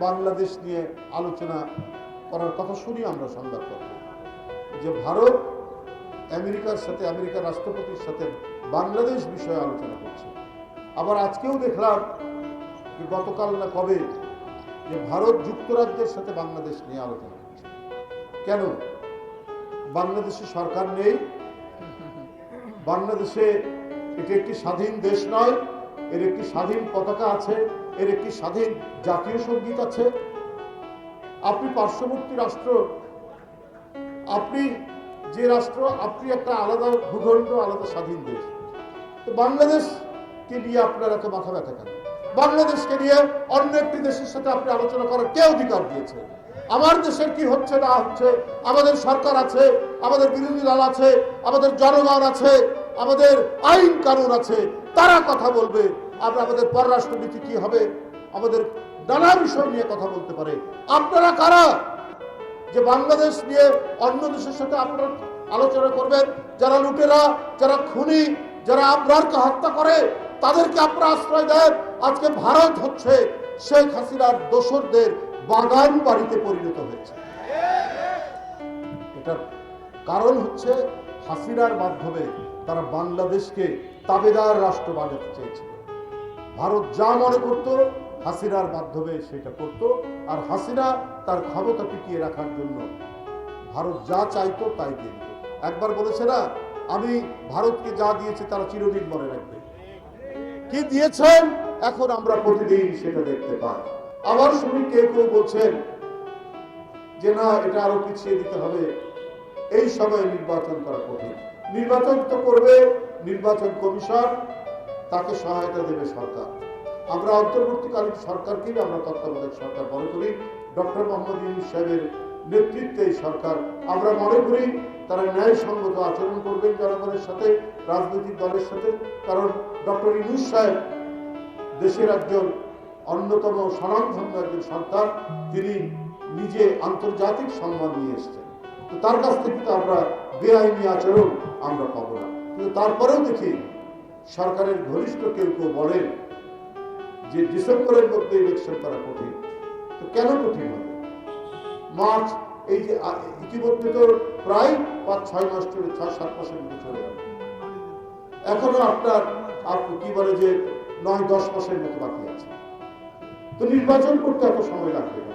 বাংলাদেশ নিয়ে আলোচনা করার কথা শুনি আমরা সংবাদপত্রে যে ভারত আমেরিকার সাথে, আমেরিকার রাষ্ট্রপতির সাথে বাংলাদেশ বিষয়ে আলোচনা করছে। আবার আজকেও দেখলাম যে গতকাল না কবে যে ভারত যুক্তরাজ্যের সাথে বাংলাদেশ নিয়ে আলোচনা করছে। কেন? বাংলাদেশে সরকার নেই। বাংলাদেশে এটি একটি স্বাধীন দেশ নয়। এর একটি স্বাধীন পতাকা আছে, এর একটি স্বাধীন জাতীয় সংগীত আছে। আপনি পার্শ্ববর্তী রাষ্ট্র, আপনি যে রাষ্ট্র, আপনি একটা আলাদা ভূখণ্ড, আলাদা স্বাধীন দেশ। তো বাংলাদেশকে নিয়ে আপনার এত মাথা ব্যথা কেন? বাংলাদেশকে নিয়ে অন্য একটি দেশের সাথে আপনি আলোচনা করার কে অধিকার দিয়েছে? আমার দেশের কি হচ্ছে না হচ্ছে? আমাদের সরকার আছে, আমাদের বিরোধী দল আছে, আমাদের জনগণ আছে, আমাদের আইন কানুন আছে তারা কথা বলবে আমরা আমাদের পররাষ্ট্রনীতি কি হবে, আমাদের নানা বিষয় নিয়ে কথা বলতে পারে। আপনারা কারা যে বাংলাদেশ নিয়ে অন্য দেশের সাথে আপনারা আলোচনা করবেন? যারা লুটেরা, যারা খুনি, যারা আবরারকে হত্যা করে, তাদেরকে আপনারা আশ্রয় দেন। আজকে ভারত হচ্ছে শেখ হাসিনার দোসরদের বাগান বাড়িতে পরিণত হয়েছে। এটার কারণ হচ্ছে হাসিনার মাধ্যমে তারা বাংলাদেশকে তাবেদার রাষ্ট্র বানাতে চেয়েছিল। ভারত যা মনে করত, হাসিনার মাধ্যমে সেটা করত আর হাসিনা তার ক্ষমতা টিকিয়ে রাখার জন্য ভারত যা চাইতো তাই দিয়ে একবার বলেছে না, আমি ভারতকে যা দিয়েছি তারা চিরদিন মনে রাখবে। কি দিয়েছেন? এখন আমরা প্রতিদিন সেটা দেখতে পাই। আবার শুনি কেউ কেউ বলছেন যে না, এটা আরও পিছিয়ে দিতে হবে। এই সময় নির্বাচন করা কঠিন। নির্বাচন তো করবে নির্বাচন কমিশন, তাকে সহায়তা দেবে সরকার। আমরা অন্তর্বর্তীকালীন সরকারকেই আমরা তত্ত্বাবধায়ক সরকার মনে করি। ডক্টর মোহাম্মদ ইউনুস সাহেবের নেতৃত্বে এই সরকার। আমরা মনে করি তারা ন্যায়সঙ্গত আচরণ করবেন জনগণের সাথে, রাজনৈতিক দলের সাথে। কারণ ডক্টর ইউনুস সাহেব দেশের একজন অন্যতম স্বনামধন্য একজন সন্তান। তিনি নিজে আন্তর্জাতিক সম্মান নিয়ে এসেছেন। তো তার কাছ থেকে তো আমরা বেআইনি আচরণ আমরা পাবো না। কিন্তু তারপরেও দেখি সরকারের ঘনিষ্ঠ কেউ কেউ বলেন যে ডিসেম্বরের মধ্যে ইলেকশন করা কঠিন। তো কেন কঠিন হবে? মার্চ, এই যে ইতিমধ্যে তো প্রায় পাঁচ, ছয় মাস চলে ছয়, সাত মাসের মধ্যে চলে গেল। এখনও আপনার আপনি কি বলে যে নয়, দশ মাসের মতো বাকি আছে। তো নির্বাচন করতে এত সময় লাগবে না